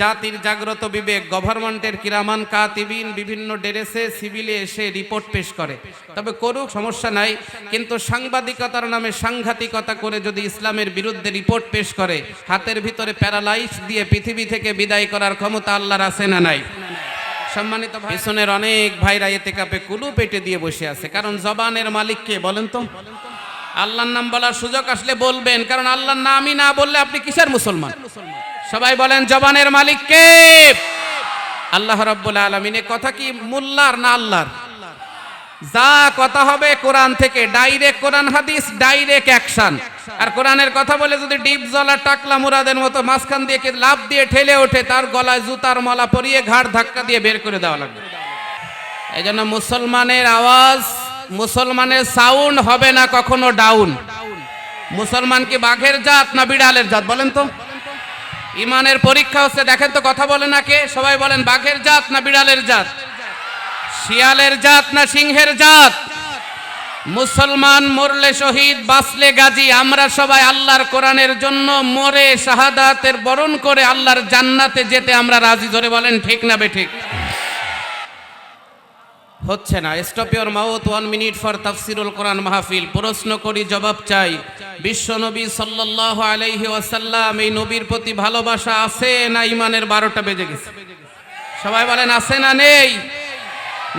জাতির জাগ্রত বিবেক, গভর্নমেন্টের কিরামান কাতিবিন, বিভিন্ন ডেরেসে, সিভিলে এসে রিপোর্ট পেশ করে। তবে করুক, সমস্যা নাই, কিন্তু সাংবাদিকতার নামে সাংঘাতিকতা করে যদি ইসলামের বিরুদ্ধে রিপোর্ট পেশ করে, হাতের ভিতরে প্যারালাইজ দিয়ে পৃথিবী থেকে বিদায় করার ক্ষমতা আল্লাহর আছে না নাই? সম্মানিত ভাই, পিছনের অনেক ভাইরা এতে কাপে কুলু পেটে দিয়ে বসে আছে। কারণ জবানের মালিক কে বলেন তো? আল্লাহর নাম বলার সুযোগ আসলে বলবেন, কারণ আল্লাহর নামই না বললে আপনি কিসের মুসলমান মুসলমান? সবাই বলেন, জবানের মালিক কে? আল্লাহ রাব্বুল আলামিন কথা কি মোল্লার না আল্লাহর? যা কথা হবে কোরআন থেকে, ডাইরেক্ট কোরআন হাদিস, ডাইরেক্ট অ্যাকশন। আর কোরআনের কথা বলে যদি ডিপ জলা টাকলা মুরাদের মতো মাঝখান দিয়ে কে লাভ দিয়ে ঠেলে ওঠে, তার গলায় জুতার মলা পরিয়ে ঘাড় ধাক্কা দিয়ে বের করে দেওয়া লাগবে। এই জন্য মুসলমানের আওয়াজ, মুসলমানের সাউন্ড হবে না কখনো ডাউন। মুসলমান কি বাঘের জাত না বিড়ালের জাত, বলেন তো। ইমানের পরীক্ষা হচ্ছে, দেখেন তো কথা বলে না কে? সবাই বলেন, বাঘের জাত না বিড়ালের জাত? শিয়ালের জাত না সিংহের জাত? মুসলমান মরলে শহীদ বাসলে গাজী। আমরা সবাই আল্লাহর কোরআনের জন্য মরে শাহাদাতের বরণ করে আল্লাহর জান্নাতে যেতে আমরা রাজি। ধরে বলেন, ঠিক না বে ঠিক? হচ্ছে না। Stop your mouth one minute for Tafsirul Quran Mahfil প্রশ্ন করি, জবাব চাই। বিশ্ব নবী সাল্লাল্লাহু আলাইহি ওয়াসাল্লাম, এই নবীর প্রতি ভালোবাসা আছে না ইমানের বারোটা বেজে গেছে? সবাই বলেন, আছে না নেই?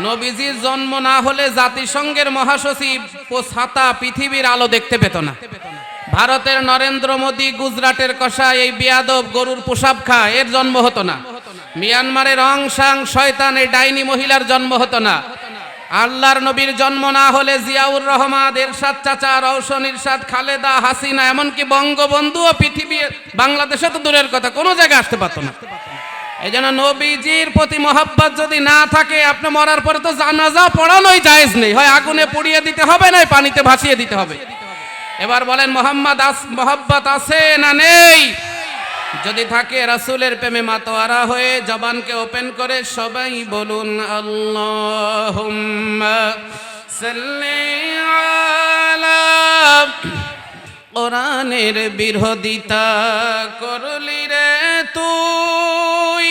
নবীজির জন্ম না হলে জাতিসংঘের মহাসচিব ও ছাতা পৃথিবীর আলো দেখতে পেত না। ভারতের নরেন্দ্র মোদী গুজরাটের কষা এই বিয়াদব গরুর পোশাব খা এর জন্ম হতো না। মিয়ানমারের অং সাং শয়তান এই ডাইনি মহিলার জন্ম হতো না। আল্লাহর নবীর জন্ম না হলে জিয়াউর রহমান, এরশাদ চাচা, রওশন, ইরশাদ, খালেদা, হাসিনা, এমনকি বঙ্গবন্ধু ও পৃথিবী বাংলাদেশে তো দূরের কথা, কোনো জায়গায় আসতে পারতো না। এই জন্য নবীজির প্রতি মহাব্বত যদি না থাকে, আপনি মরার পরে তো জানাজা পড়ানোই জায়েজ নেই। হয় আগুনে পুড়িয়ে দিতে হবে না পানিতে ভাসিয়ে দিতে হবে। এবার বলেন, মোহাম্মদ মহাব্বত আছে না নেই? যদি থাকে রাসুলের প্রেমে মাতোয়ারা হয়ে জবানকে ওপেন করে সবাই বলুন আল্লাহ বিরোধিতা করলি রে তুই।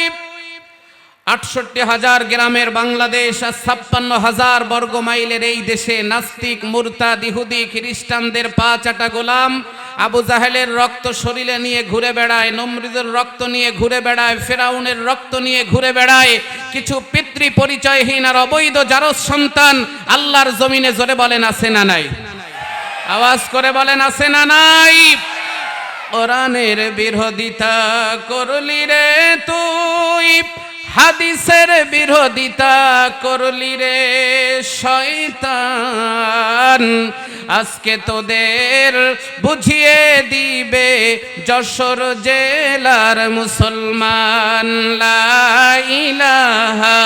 আটষট্টি হাজার গ্রামের বাংলাদেশ আর ছাপ্পান্ন হাজার বর্গ মাইলের এই দেশে নাস্তিক, মুরতাদ দিহুদি খ্রিস্টানদের পা চাটা গোলাম। আবু জাহেলের রক্ত শরীরে নিয়ে ঘুরে বেড়ায়, নমরুদের রক্ত নিয়ে ঘুরে বেড়ায়, ফেরাউনের রক্ত নিয়ে ঘুরে বেড়ায়। কিছু পিতৃ পরিচয়হীন আর অবৈধ জারস সন্তান আল্লাহর জমিনে জোরে বলেন, আছে না নাই? আওয়াজ করে বলেন, আছে না নাই? কোরআনের বিরোধিতা করলি রে তুই। হাদিসের বিরোধিতা করলি রে শয়তান। আজকে তোদের বুঝিয়ে দিবে যশোর জেলার মুসলমান। লা ইলাহা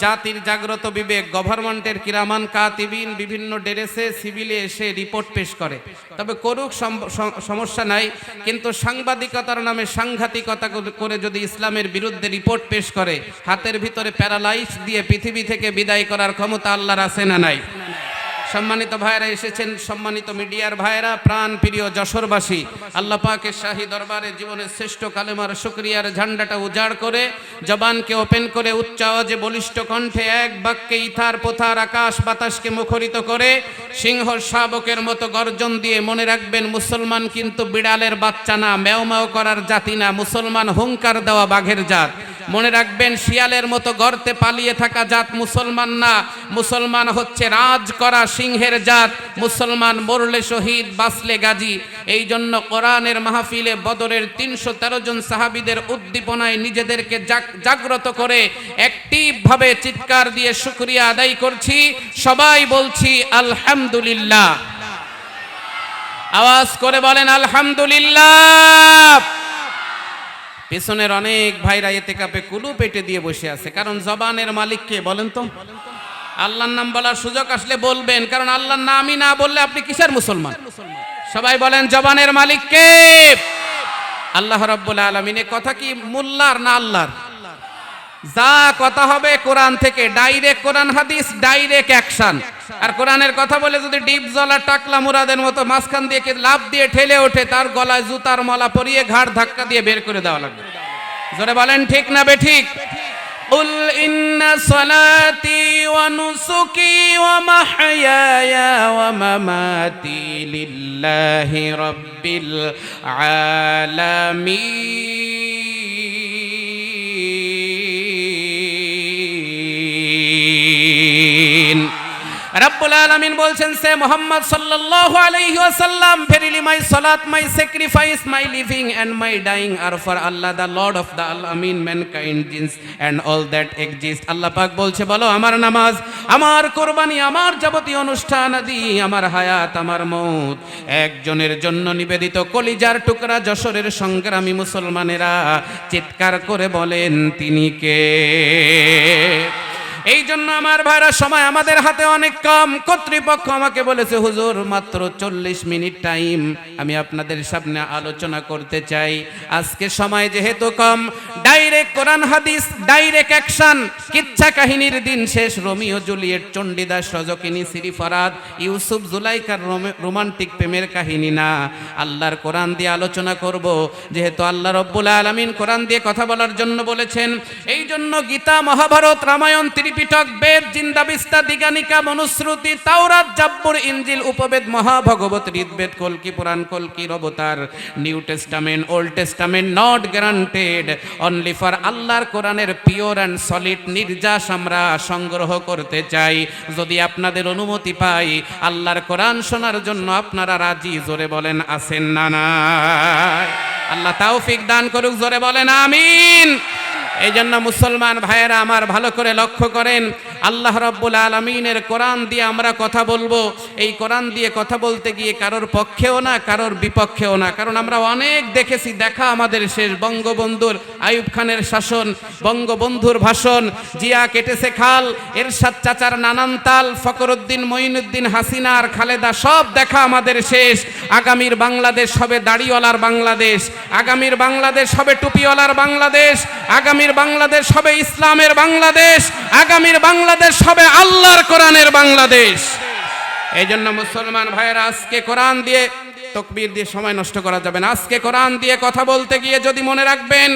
জাতির জাগ্রত বিবেক, গভর্নমেন্টের কিরামান কাতিবিন, বিভিন্ন ডেরেসে, সিভিলে এসে রিপোর্ট পেশ করে। তবে করুক সম- সম- সমস্যা নাই, কিন্তু সাংবাদিকতার নামে সাংঘাতিকতা করে যদি ইসলামের বিরুদ্ধে রিপোর্ট পেশ করে, হাতের ভিতরে প্যারালাইজ দিয়ে পৃথিবী থেকে বিদায় করার ক্ষমতা আল্লাহর আছে না নাই? সম্মানিত ভাইরা এসেছেন, সম্মানিত মিডিয়ার ভাইরা প্রাণ প্রিয় যশোরবাসী, আল্লাহ পাকের শাহী দরবারে জীবনের শ্রেষ্ঠ কালেমার শুক্রিয়ার ঝান্ডাটা উজাড় করে, জবানকে ওপেন করে, উচ্চ আওয়াজে বলিষ্ঠ কণ্ঠে এক বাক্যে ইথার, পোথার, আকাশ বাতাসকে মুখরিত করে, সিংহ শাবকের মতো গর্জন দিয়ে মনে রাখবেন, মুসলমান কিন্তু বিড়ালের বাচ্চা না ম্যাও ম্যাও করার জাতি না, মুসলমান হুঙ্কার দেওয়া বাঘের জাত। মনে রাখবেন, শিয়ালের মতো গর্তে পালিয়ে থাকা জাত মুসলমান না। মুসলমান হচ্ছে রাজ করা সিংহের জাত। মুসলমান মরলে শহীদ বাসলে গাজী। এই জন্য কোরআনের মাহফিলে বদরের তিনশো তেরো জন সাহাবিদের উদ্দীপনায় নিজেদেরকে জাগ- জাগ্রত করে অ্যাক্টিভ ভাবে চিৎকার দিয়ে শুক্রিয়া আদায় করছি। সবাই বলছি, আলহামদুলিল্লাহ। আওয়াজ করে বলেন, আলহামদুলিল্লাহ। পেছনের অনেক ভাইরা এতে কাপে কুলু পেটে দিয়ে বসে আছে। কারণ জবানের মালিক কে বলেন তো? আল্লাহর নাম বলার সুযোগ আসলে বলবেন, কারণ আল্লাহর নামই না বললে আপনি কিসের মুসলমান? সবাই বলেন, জবানের মালিক কে? আল্লাহ রাব্বুল আলামিন, এ কথা কি মোল্লার না আল্লাহর? যা কথা হবে কোরআন থেকে ডাইরেক্ট কোরআন হাদিস ডাইরেক্ট অ্যাকশন আর কোরআনের কথা বলে যদি ডিপ জলা টাকলা মুরাদের মতো মাঝখান দিয়ে কে লাভ দিয়ে ঠেলে ওঠে তার গলায় জুতার মালা পরিয়ে ঘাড় ধাক্কা দিয়ে বের করে দেওয়া লাগবে জোরে বলেন ঠিক না বে ঠিক قل إن صلاتي ونسكي ومحياي ومماتي لله رب العالمين রাব্বুল আলামিন বলছেন, সে মোহাম্মদ সাল্লাল্লাহু আলাইহি ওয়াসাল্লাম verily my salat my sacrifice my living and my dying are for Allah the lord of the Alamin mankind jinns and all that exist Allah পাক বলছে, বলো, আমার নামাজ, আমার কোরবানি, আমার যাবতীয় অনুষ্ঠান আদি, আমার হায়াত, আমার মৌত একজনের জন্য নিবেদিত কলিজার টুকরা যশোরের সংগ্রামী মুসলমানেরা চিৎকার করে বলেন, তিনি কে? এই জন্য আমার ভাইরা, সময় আমাদের হাতে অনেক কম। কর্তৃপক্ষ আমাকে বলেছে, হুজুর, মাত্র চল্লিশ মিনিট টাইম আমি আপনাদের সামনে আলোচনা করতে চাই। আজকে সময় যেহেতু কম, ডাইরেক্ট কোরআন হাদিস, ডাইরেক্ট অ্যাকশন, কিচ্ছা কাহিনীর দিন শেষ। Romeo Juliet, Chandidas, Rajakini Shirin Farhad Yusuf জুলাইকার romantic প্রেমের কাহিনী না। আল্লাহর কোরআন দিয়ে আলোচনা করব। যেহেতু আল্লাহ রব্বুল আলমিন কোরআন দিয়ে কথা বলার জন্য বলেছেন এই জন্য গীতা, মহাভারত, রামায়ণ ত্রিপিটক বেদ জিন্দাবিস্তা দিগানিকা, মনুশ্রুতি, তাওরাত, জাব্বুর ইঞ্জিল, উপবেদ, মহাভগবত ঋদবেদ কলকি, পুরাণ কলকির অবতার New Testament, Old Testament, not guaranteed only for আল্লাহর কোরআনের পিওর অ্যান্ড সলিড নির্যাস আমরা সংগ্রহ করতে চাই। যদি আপনাদের অনুমতি পাই, আল্লাহর কোরআন শোনার জন্য আপনারা রাজি, জোরে বলেন আসেন না না আল্লাহ তাওফিক দান করুক, জোরে বলেন, আমিন। এই জন্য মুসলমান ভাইয়েরা আমার ভালো করে লক্ষ্য করেন। আল্লাহ রব্বুল আলমিনের কোরআন দিয়ে আমরা কথা বলব। এই কোরআন দিয়ে কথা বলতে গিয়ে কারোর পক্ষেও না, কারোর বিপক্ষেও না। কারণ আমরা অনেক দেখেছি, দেখা আমাদের শেষ। বঙ্গবন্ধুর আইয়ুব খানের শাসন, বঙ্গবন্ধুর ভাষণ, জিয়া কেটেছে খাল, এরশাদ চাচার নানান তাল ফকরুদ্দিন মঈনুদ্দিন হাসিনার খালেদা, সব দেখা আমাদের শেষ। আগামীর বাংলাদেশ হবে দাড়িওয়ালার বাংলাদেশ। আগামীর বাংলাদেশ হবে টুপিওয়ালার বাংলাদেশ। আগামীর বাংলাদেশ হবে ইসলামের বাংলাদেশ। আগামীর বাংলাদেশ হবে আল্লাহর কোরআনের বাংলাদেশ। এই জন্য মুসলমান ভাইয়েরা, আজকে কোরআন দিয়ে তকবির দিয়ে সময় নষ্ট করা যাবে না। আজকে কোরআন দিয়ে কথা বলতে গিয়ে যদি মনে রাখবেন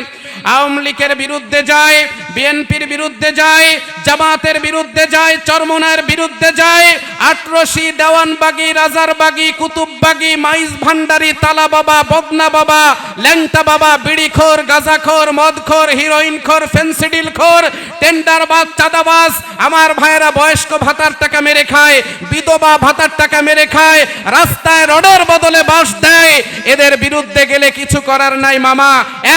আওয়ামী লীগের বিরুদ্ধে যায়, বিএনপির বিরুদ্ধে যায়, জামাতের বিরুদ্ধে যায়, চরমনার বিরুদ্ধে যায়, আটরশি, দেওয়ানবাগি, রাজারবাগি, কুতুববাগি, মাইজ ভান্ডারি, তালা বাবা, বদনা বাবা, ল্যাংটা বাবা বিড়িখোর গাজাখোর মদখোর হিরোইনখোর ফেন্সিডিলখোর টেন্ডারবাজ, চাঁদাবাজ, আমার ভাইয়েরা বয়স্ক ভাতার টাকা মেরে খায়, বিধবা ভাতার টাকা মেরে খায়, রাস্তায় রডের বদলে বাস দেয়, এদের বিরুদ্ধে গেলে কিছু করার নাই মামা,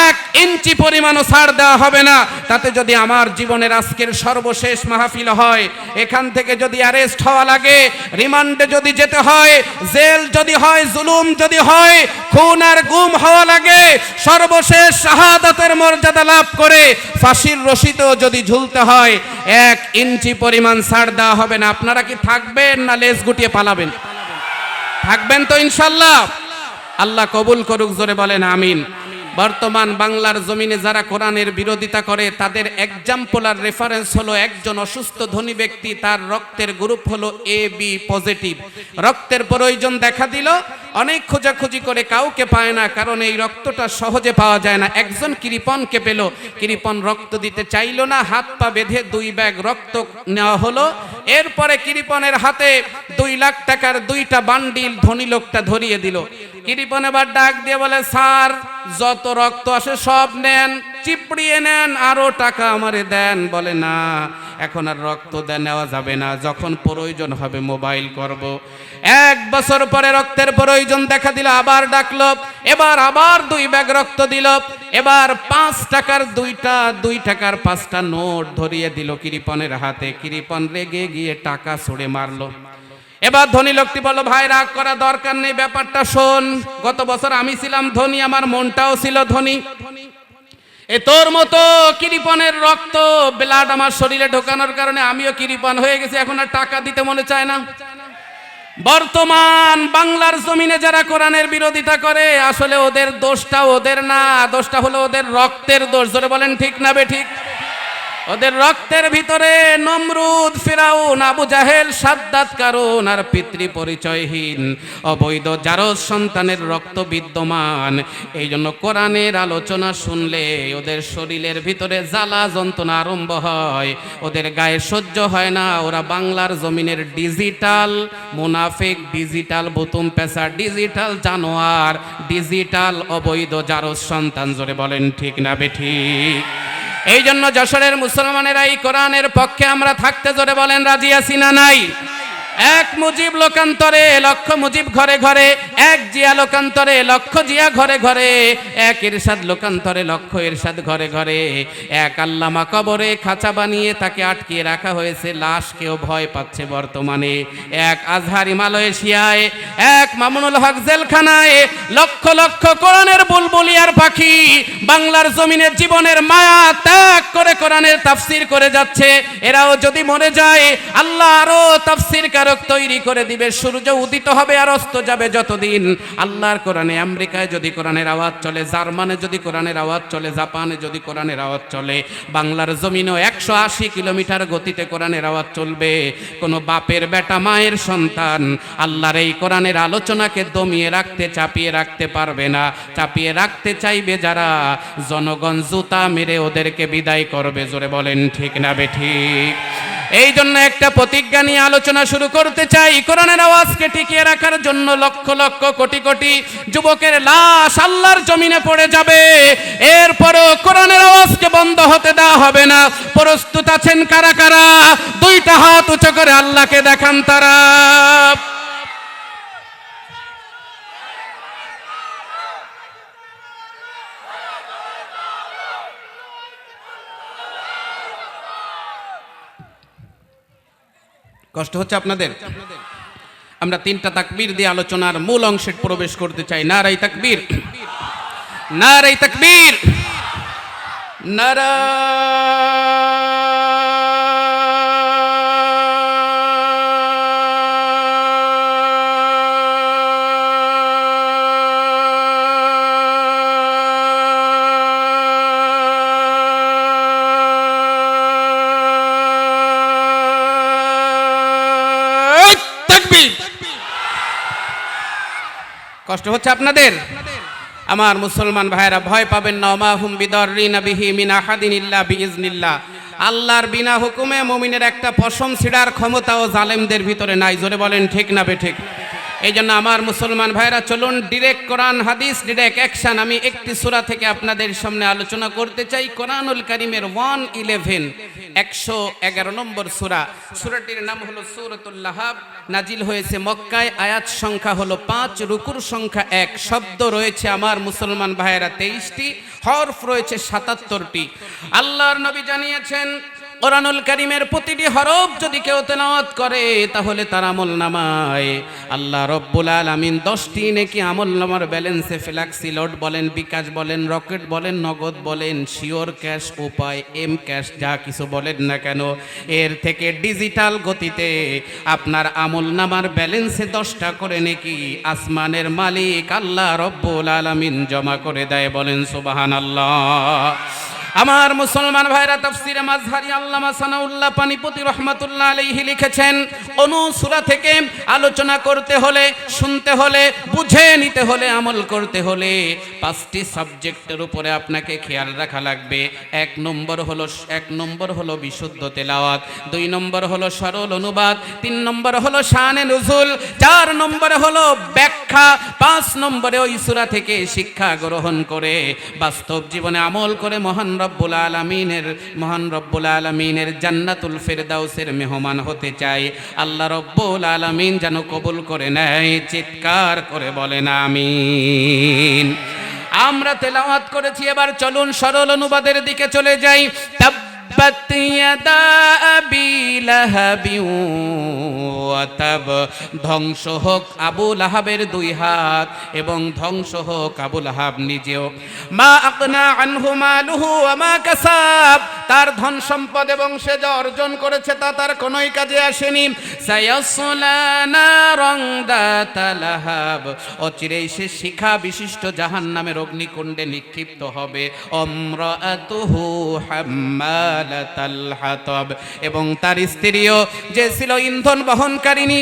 এক ইঞ্চি পরিমাণও ছাড় দেওয়া হবে না। তাতে যদি আমার জীবনের আজকের সর্বশেষ মাহফিল হয়, এখান থেকে যদি অ্যারেস্ট হওয়া লাগে রিমান্ডে যদি যেতে হয়, জেল যদি হয়, জুলুম যদি হয়, খুন আর গুম হওয়া লাগে, সর্বশেষ শাহাদাতের মর্যাদা লাভ করে ফাঁসির রশিতেও যদি ঝুলতে হয়, এক ইঞ্চি পরিমাণ ছাড় দেওয়া হবে না। আপনারা কি থাকবেন না লেজ গুটিয়ে পালাবেন? থাকবেন তো ইনশাল্লাহ। আল্লাহ কবুল করুক, জোরে বলেন, আমিন। বর্তমান বাংলার জমিনে যারা কোরআনের বিরোধিতা করে, তাদের এক্সাম্পল আর রেফারেন্স হলো একজন অসুস্থ ধনী ব্যক্তি, তার রক্তের গ্রুপ হলো এ বি পজিটিভ রক্তের প্রয়োজন দেখা দিল, অনেক খোঁজাখুঁজি করে কাউকে পায় না, কারণ এই রক্তটা সহজে পাওয়া যায় না। একজন কৃপনকে পেল কৃপন রক্ত দিতে চাইলো না, হাত পা বেঁধে দুই ব্যাগ রক্ত নেওয়া হলো। এরপরে কৃপনের হাতে দুই লাখ টাকার দুইটা বান্ডিল ধনী লোকটা ধরিয়ে দিল। কৃপন এবার ডাক দিয়ে বলে, স্যার, যত রক্ত আসে সব নেন, চিপড়িয়ে নেন, আরও টাকা আমারে দেন। বলে, না, এখন আর রক্ত নেওয়া যাবে না। যখন প্রয়োজন হবে মোবাইল করব। এক বছর পরে রক্তের প্রয়োজন দেখা দিল, আবার ডাকলো, এবার আবার দুই ব্যাগ রক্ত দিল, এবার পাঁচ টাকার দুইটা, দুই টাকার পাঁচটা নোট ধরিয়ে দিল কিরিপনের হাতে। কিরিপন রেগে গিয়ে টাকা ছুড়ে মারলো। এবার ধনী লোকটি বলল, ভাই, রাগ করা দরকার নেই, ব্যাপারটা শোন। গত বছর আমি ছিলাম ধনী, আমার মনটাও ছিল ধনী। এ তোর মতো কিরিপনের রক্ত ব্লাড আমার শরীরে ঢোকানোর কারণে আমিও কিরিপন হয়ে গেছি, এখন আর টাকা দিতে মনে চায় না। বর্তমান বাংলার জমিনে যারা কোরআনের বিরোধিতা করে, আসলে ওদের দোষটা ওদের না, দোষটা হলো ওদের রক্তের দোষ। ধরে বলেন, ঠিক না বে ঠিক? ওদের রক্তের ভিতরে নমরুদ, ফিরাউন, আবু জাহেল, সাদ্দাত কারণ আর পিতৃ পরিচয়হীন। অবৈধ জারজ সন্তানের রক্ত বিদ্যমান। এই জন্য কোরআনের আলোচনা শুনলে ওদের শরীরের ভিতরে জ্বালা যন্ত্রণা আরম্ভ হয়। ওদের গায়ে সহ্য হয় না। ওরা বাংলার জমিনের ডিজিটাল মুনাফিক, ডিজিটাল বুতুম পেশা, ডিজিটাল জানোয়ার, ডিজিটাল অবৈধ জারজ সন্তান। জোরে বলেন, ঠিক না বেঠিক এই জন্য যশোরের মুসলমানেরা এই কোরআনের পক্ষে আমরা থাকতে জোরে বলেন, রাজি আছি না নাই? এক মুজিব লোকান্তরে, লক্ষ মুজিব ঘরে ঘরে, এক জিয়া লোকান্তরে, লক্ষ জিয়া ঘরে ঘরে, এক ইরশাদ লোকান্তরে, লক্ষ ইরশাদ ঘরে ঘরে। এক আল্লামা কবরে খাঁচা বানিয়ে তাকে আটকিয়ে রাখা হয়েছে, লাশ কেউ ভয় পাচ্ছে বর্তমানে। এক আজহার মালয়েশিয়ায়, এক মামুনুল হক জেলখানায়, লক্ষ লক্ষ কোরআনের বুলবুলিয়ার পাখি বাংলার জমিনের জীবনের মায়া ত্যাগ করে কোরআনের তাফসির করে যাচ্ছে। এরাও যদি মরে যায়, আল্লাহ আরও তাফসির কারক তৈরি করে দিবে, সূর্য উদিত হবে আর অস্ত যাবে যতদিন। আল্লাহর কোরআনে, আমেরিকায় যদি কোরআনের আওয়াজ চলে, জার্মানে যদি কোরআনের আওয়াজ চলে, জাপানে যদি কোরআনের আওয়াজ চলে, বাংলার জমিনও একশো আশি কিলোমিটার গতিতে কোরআনের আওয়াজ চলবে। কোনো বাপের বেটা, মায়ের সন্তান আল্লাহর এই কোরআনের আলোচনাকে দমিয়ে রাখতে, চাপিয়ে রাখতে পারবে না। চাপিয়ে রাখতে চাইবে যারা, জনগণ জুতা মেরে ওদেরকে বিদায় করবে। জোরে বলেন, ঠিক না বে ঠিক? এই জন্য একটা প্রতিজ্ঞা নিয়ে আলোচনা শুরু করতে চাই। কোরআনের আওয়াজকে টিকিয়ে রাখার জন্য লক্ষ লক্ষ কোটি কোটি যুবকের লাশ আল্লাহর জমিনে পড়ে যাবে। এরপরও কোরআনের আওয়াজকে বন্ধ হতে দেওয়া হবে না। প্রস্তুত আছেন কারা কারা? দুইটা হাত উঁচু করে আল্লাহকে দেখান তারা। কষ্ট হচ্ছে আপনাদের? আমরা তিনটা তাকবীর দিয়ে আলোচনার মূল অংশে প্রবেশ করতে চাই। নারাই তাকবীর। নারাই তাকবীর। নারা কষ্ট হচ্ছে আপনাদের? আমার মুসলমান ভাইরা ভয় পাবেন না। মা হুম বিদরিনা বিহি মিনা হাদিন ইল্লা বিইজনিল্লাহ আল্লাহর বিনা হুকুমে মুমিনের একটা পশম ছিড়ার ও জালেমদের ভিতরে নাই। জোরে বলেন, ঠিক না বেঠিক এই জন্য আমার মুসলমান ভাইরা, চলুন ডিরেক্ট কোরআন, হাদিস ডিরেক্ট অ্যাকশন আমি একটি সূরা থেকে আপনাদের সামনে আলোচনা করতে চাই। কোরআনুল কারিমের ওয়ান ইলেভেন, একশো এগারো নম্বর সুরা। সুরাটির নাম হলো সূরাতুল লাহাব। নাজিল হয়েছে মক্কায়। আয়াত সংখ্যা হলো পাঁচ, রুকুর সংখ্যা এক। শব্দ রয়েছে আমার মুসলমান ভাইয়েরা তেইশটি, হরফ রয়েছে সাতাত্তরটি। আল্লাহর নবী জানিয়েছেন কোরআনুল কারিমের প্রতিটি হরফ যদি কেউ তেলাওয়াত করে, তাহলে তার আমল নামায়। আল্লাহ রব্বুল আলামিন দশটি নেকি আমল নামার ব্যালেন্সে ফ্ল্যাক্সি লোড বলেন, বিকাশ বলেন, রকেট বলেন, নগদ বলেন, Sure Cash, Upay, M cash, যা কিছু বলেন না কেন। এর থেকে ডিজিটাল গতিতে আপনার আমল নামার ব্যালেন্সে দশটা করে নেকি আসমানের মালিক আল্লাহ রব্বুল আলামিন জমা করে দেয় বলেন সুবাহান আল্লাহ আমার মুসলমান ভাইরা তাফসিরে মাজহারি আল্লামা সানাউল্লাহ পানিপতি রহমাতুল্লাহ আলাইহি লিখেছেন, অনু সূরা থেকে আলোচনা করতে হলে, শুনতে হলে, বুঝে নিতে হলে, আমল করতে হলে পাঁচটি সাবজেক্টের উপরে আপনাকে খেয়াল রাখা লাগবে। এক নম্বর হলো, এক নম্বর হলো বিশুদ্ধ তেলাওয়াত, দুই নম্বর হলো সরল অনুবাদ, তিন নম্বর হলো শানে নুজুল, চার নম্বরে হলো ব্যাখ্যা, পাঁচ নম্বরে ওই সূরা থেকে শিক্ষা গ্রহণ করে বাস্তব জীবনে আমল করে মহান রব্বুল আলমিনের, মহান রব্বুল আলমিনের জান্নাতুল ফেরদাউসের মেহমান হতে চাই। আল্লাহ রব্বুল আলমিন যেন কবুল করে নেয়, চিৎকার করে বলেন আমি আমরা তেলাওয়াত করেছি, এবার চলুন সরল অনুবাদের দিকে চলে যাই। তাব্বাত ইয়াদা আবি লাহাবি ওয়াতাব ধ্বংস হোক আবু লাহাবের দুই হাত এবং ধ্বংস হোক আবু লাহাব নিজেও। মা আকনা আনহু মালুহু ওয়া মা কাসাব, তার ধন সম্পদ এবং সে যা অর্জন করেছে তা তার কোনোই কাজে আসেনি। সায়াসলা নারং দাতা লাহাব, অচিরেই সে শিখা বিশিষ্ট জাহান নামের অগ্নিকুণ্ডে নিক্ষিপ্ত হবে। অম্রাতুহু এবং তার স্ত্রীও যে ছিল ইন্ধন বহনকারিনী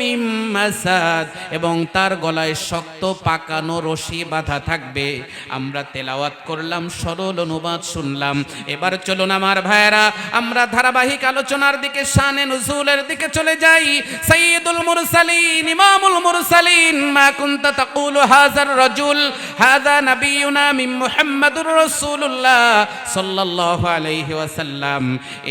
মিম মাসাদ, এবং তার গলায় শক্ত পাকানো রশি বাঁধা থাকবে। আমরা তেলাওয়াত করলাম, সরল অনুবাদ শুনলাম। এবার চলুন আমার ভাইয়েরা, আমরা ধারাবাহিক আলোচনার দিকে, শানে নুজুলের দিকে চলে যাই। সাইয়্যিদুল মুরসালিন, ইমামুল মুরসালিন, মা কুনতা তাকুলু হাযার রাজুল, হাযা নাবিয়ুনা মিন মুহাম্মাদুর রাসূলুল্লাহ সাল্লাল্লাহু আলাইহি ওয়াসাল্লাম।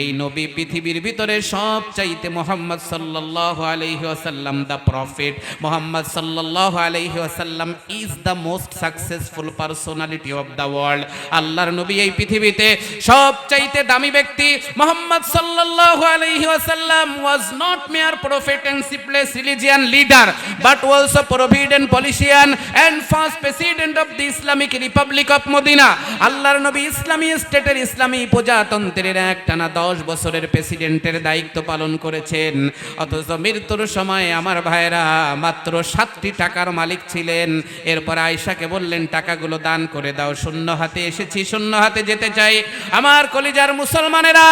এই নবী পৃথিবীর ভিতরে সব চাইতে মোহাম্মদ সাল্লাল্লাহু আলাইহি ওয়াসাল্লাম। দা প্রফেট মোহাম্মদ সাল্লাল্লাহু আলাইহি ওয়াসাল্লাম is the most successful personality of the world আল্লাহর নবী এই পৃথিবীতে সব চাইতে দামি ব্যক্তি মোহাম্মদ সাল্লাল্লাহু আলাইহি ওয়াসাল্লাম was not mere prophet and simple religion leader but also provident politician and first president of the Islamic republic of Madina আল্লাহর নবী ইসলামী স্টেটের ইসলামী প্রজাতন্ত্রের একটানা দশ বছরের প্রেসিডেন্টের দায়িত্ব পালন করেছেন। অথচ মৃত্যুর সময় আমার ভাইরা মাত্র সাতটি টাকার মালিক ছিলেন। এরপর আয়সাকে বললেন, টাকাগুলো দান করে দাও, শূন্য হাতে এসেছি, শূন্য হাতে যেতে চাই। আমার কলিজার মুসলমানেরা,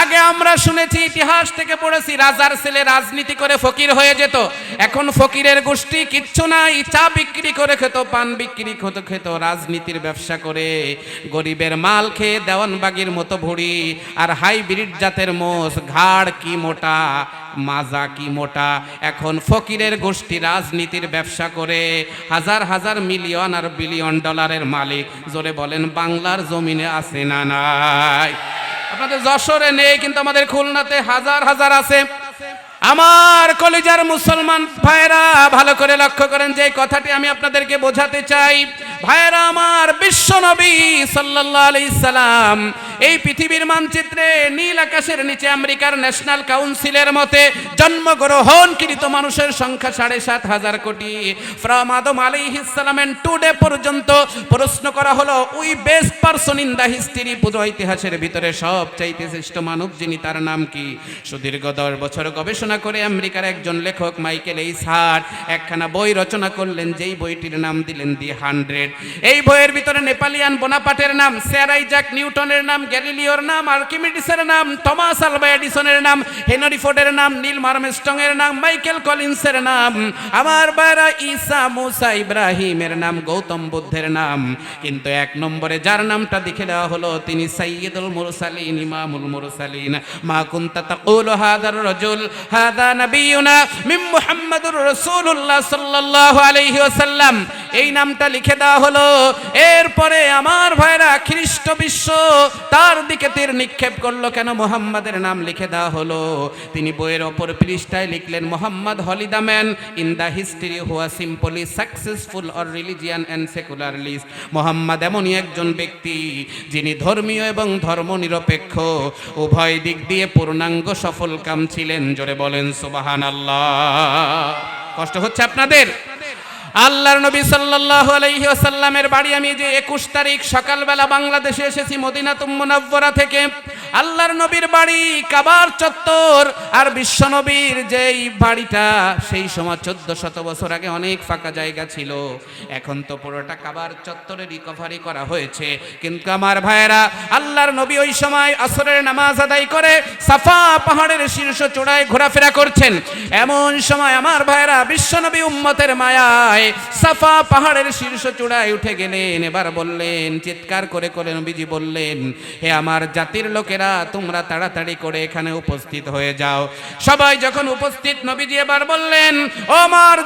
আগে আমরা শুনেছি, ইতিহাস থেকে পড়েছি, রাজার ছেলে রাজনীতি করে ফকির হয়ে যেত। এখন ফকিরের গোষ্ঠী কিচ্ছু নাই, চা বিক্রি করে খেত, পান বিক্রি খেত খেত, রাজনীতির ব্যবসা করে। গরিবের মাল খেয়ে দেওয়ানবাগির মতো ভুড়ি, আর হাইব্রিড জাতের মোষ, ঘাড় কি মোটা? মাজা কি মোটা। এখন ফকিরের গোষ্ঠী রাজনীতির ব্যবসা করে। হাজার হাজার মিলিয়ন আর বিলিয়ন ডলারের মালিক। জোরে বলেন, বাংলার জমিনে আছে না নাই? আপনাদের যশোরে নেই, কিন্তু আমাদের খুলনাতে হাজার হাজার আছে। আমার কলিজার মুসলমান ভাইরা ভালো করে লক্ষ্য করেন যে কথাটি আমি আপনাদেরকে বোঝাতে চাই। ভাইরা আমার বিশ্ব নবী সাল্লাল্লাহু আলাইহি সাল্লাম এই পৃথিবীর মানচিত্রে নীল আকাশের নিচে আমেরিকার ন্যাশনাল কাউন্সিলের মতে জন্মগ্রহণকৃত মানুষের সংখ্যা সাড়ে সাত হাজার কোটি। ফ্রম আদম আলী সালাম এন্ড টুডে পর্যন্ত প্রশ্ন করা হলো we best person in the history পুরো ইতিহাসের ভিতরে সব চাইতে শ্রেষ্ঠ মানব যিনি তার নাম কি? সুদীর্ঘ দশ বছর গবেষণা করে আমেরিকার একজন লেখক মাইকেল এইস হার্ট একখানা বই রচনা করলেন, যেই বইটির নাম দিলেন দি হান্ড্রেড। এই বইয়ের ভিতরে নেপালিয়ান বোনাপাটের নাম স্যার আইজাক নিউটনের নাম গ্যালিলিওর নাম, আর্কিমিডিসের নাম টমাস আলভা এডিসনের নাম, হেনরি ফোর্ডের নাম, নীল মার্মস্টং এর নাম, মাইকেল কলিন্সের নাম, আমার বারা ঈসা মুসা ইব্রাহিমের নাম, গৌতম বুদ্ধের নাম। কিন্তু এক নম্বরে যার নামটা লিখে দেওয়া হলো, তিনি সাইয়্যিদুল মুরসালিন, ইমামুল মুরসালিন। মা কুনতা তাকুলু হাদার রাজুল, হাদা নাবিয়ুনা মিন মুহাম্মাদুর রাসূলুল্লাহ সাল্লাল্লাহু আলাইহি ওয়াসাল্লাম। এই নামটা লিখে দেওয়া হলো, এরপরে আমার ভাইরা খ্রিস্ট বিশ্ব তার দিকে তীর নিক্ষেপ করল, কেন মোহাম্মদের নাম লিখে দেওয়া হলো? তিনি বইয়ের ওপর পৃষ্ঠায় লিখলেন, Mohammad হলিদা man in the history who was simply successful or religion and secularist. Mohammad এমনই একজন ব্যক্তি যিনি ধর্মীয় এবং ধর্মনিরপেক্ষ, উভয় দিক দিয়ে পূর্ণাঙ্গ সফল কাম ছিলেন। জোরে বলেন সুবাহান আল্লাহ কষ্ট হচ্ছে আপনাদের? আল্লাহর নবী সাল্লাল্লাহু আলাইহি ওয়াসাল্লামের বাড়ি আমি যে 21 তারিখ সকালবেলা বাংলাদেশে এসেছি, মদিনাতুম মুনাওয়ারা থেকে। আল্লাহর নবীর বাড়ি কাবার চত্বর, আর বিশ্ব নবীর যেই বাড়িটা, সেই সময় চোদ্দ শত বছর আগে অনেক ফাঁকা জায়গা ছিল। এখন তো পুরোটা কাবার চত্বরে রিকভারি করা হয়েছে। কিন্তু আমার ভাইয়েরা, আল্লাহর নবী ওই সময় আসরের নামাজ আদায় করে সাফা পাহাড়ের শীর্ষ চূড়ায় ঘোরাফেরা করছেন। এমন সময় আমার ভাইয়েরা বিশ্বনবী উম্মতের মায়ায় সাফা পাহাড়ের শীর্ষ চূড়ায় উঠে গেলেন। এবার বললেন, চিৎকার করে করে নবীজি বললেন, হে আমার জাতির লোকেরা তোমরা তাড়াতাড়ি করে এখানে উপস্থিত হয়ে যাও। সবাই যখন উপস্থিত, নবীজি এবার বললেন, ও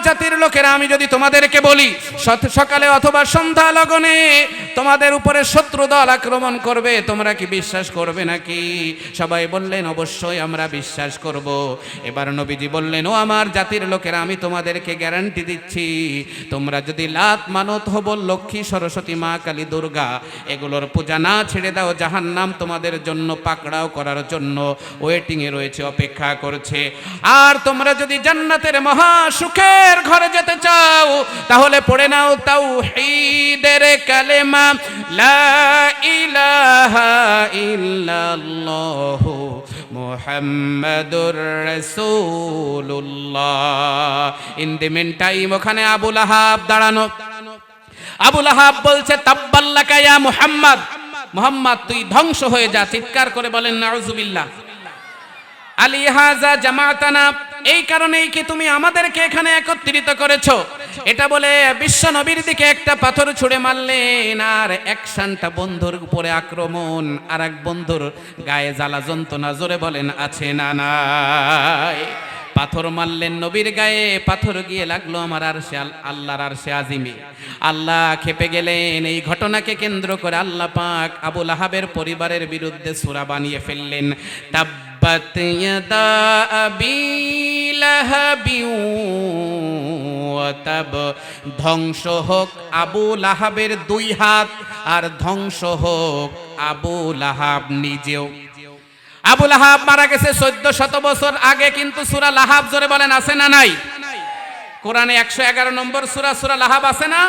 জাতির লোকেরা, আমি যদি তোমাদেরকে বলি সকালে অথবা সন্ধ্যা লগনে তোমাদের উপরে শত্রু দল আক্রমণ করবে, তোমরা কি বিশ্বাস করবে নাকি? সবাই বললেন, অবশ্যই আমরা বিশ্বাস করব। এবার নবীজি বললেন, ও আমার জাতির লোকেরা, আমি তোমাদেরকে গ্যারান্টি দিচ্ছি। তোমরা যদি লাত মানত হব লক্ষ্মী, সরস্বতী, মা, কালী, দুর্গা, এগুলোর পূজা না ছেড়ে দাও জাহান নাম তোমাদের জন্য পাকড়াও করার জন্য ওয়েটিং এ রয়েছে, অপেক্ষা করছে। আর তোমরা যদি জান্নাতের মহা সুখের ঘরে যেতে চাও, তাহলে পড়ে নাও তাও হেদের কালেমা, লা ইলাহা ইল্লাল্লাহু ইন দি মিন টাইম ওখানে আবুল আহাব দাঁড়ানো। আবুল আহাব বলছে, তাব্বাল্লাকা ইয়া মুহাম্মদ। মুহাম্মদ, তুই ধ্বংস হয়ে যা, চিৎকার করে বলেন, নাউজুবিল্লাহ। আলী, হাজা জামাতানা, এই কারণেই কি তুমি আমাদেরকে এখানে একত্রিত করেছ? এটা বলে বিশ্ব নবীর দিকে একটা পাথর ছুঁড়ে মারলেন, আর একশানটা বন্ধুর উপরে আক্রমণ আর এক বন্ধুর গায়ে জ্বালা যন্ত্রণা, জোরে বলেন, আছে না নাই? পাথর মারলেন নবীর গায়ে, পাথর গিয়ে লাগল আমার আর সে আল্লাহর আর সে আজিমে। আল্লাহ খেপে গেলেন, এই ঘটনাকে কেন্দ্র করে আল্লাহ পাক আবুল আহাবের পরিবারের বিরুদ্ধে সুরা বানিয়ে ফেললেন। ধ্বংস হোক আবু লাহাবের দুই হাত, আর ধ্বংস হোক আবু লাহাব নিজেও। আবু আহাব মারা গেছে চোদ্দ শত বছর আগে, কিন্তু সুরা লাহাব জোরে বলেন, আছে না নাই? কোরআনে একশো এগারো নম্বর সুরা সুরা লাহাব আছে না?